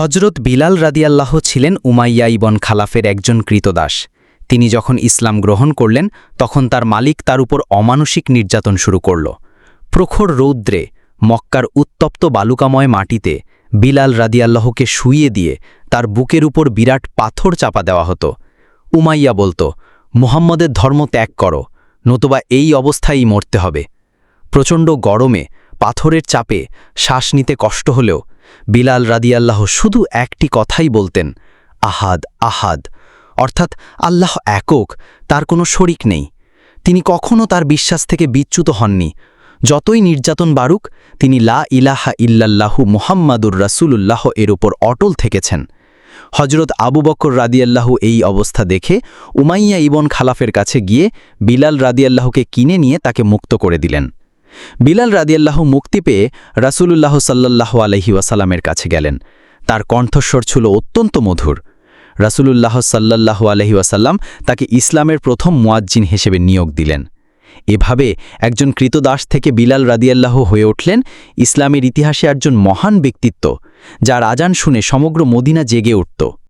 হজরত বিলাল রাদিয়াল্লাহ ছিলেন উমাইয়া ইবন খালাফের একজন কৃতদাস। তিনি যখন ইসলাম গ্রহণ করলেন, তখন তার মালিক তার উপর অমানসিক নির্যাতন শুরু করল। প্রখর রৌদ্রে, মক্কার উত্তপ্ত বালুকাময় মাটিতে বিলাল রাদিয়াল্লাহকে শুইয়ে দিয়ে তার বুকের উপর বিরাট পাথর চাপা দেওয়া হতো। উমাইয়া বলতো, মুহাম্মদের ধর্ম ত্যাগ করো, নতুবা এই অবস্থায়ই মরতে হবে। প্রচণ্ড গরমে, পাথরের চাপে শ্বাস নিতে কষ্ট হলেও বিলাল রাদিয়াল্লাহ শুধু একটি কথাই বলতেন, আহাদ আহাদ। অর্থাৎ আল্লাহ একক, তার কোনো শরিক নেই। তিনি কখনও তার বিশ্বাস থেকে বিচ্যুত হননি। যতই নির্যাতন বাড়ুক তিনি লা ইলাহা ইল্লাল্লাহু মুহাম্মাদুর রাসূলুল্লাহ এর উপর অটল থেকেছেন। হজরত আবু বকর রাদিয়াল্লাহু এই অবস্থা দেখে উমাইয়া ইবন খালাফের কাছে গিয়ে বিলাল রাদিয়াল্লাহকে কিনে নিয়ে তাকে মুক্ত করে দিলেন। বিলাল রাদিয়াল্লাহ মুক্তি পেয়ে রাসূলুল্লাহ সাল্লাল্লাহু আলহি ওয়াসাল্লামের কাছে গেলেন। তার কণ্ঠস্বর ছিল অত্যন্ত মধুর। রাসূলুল্লাহ সাল্লাল্লাহু আলহি ওয়াসাল্লাম তাকে ইসলামের প্রথম মুয়াজ্জিন হিসেবে নিয়োগ দিলেন। এভাবে একজন কৃতদাস থেকে বিলাল রাদিয়াল্লাহ হয়ে উঠলেন ইসলামের ইতিহাসে একজন মহান ব্যক্তিত্ব, যার আজান শুনে সমগ্র মদিনা জেগে উঠত।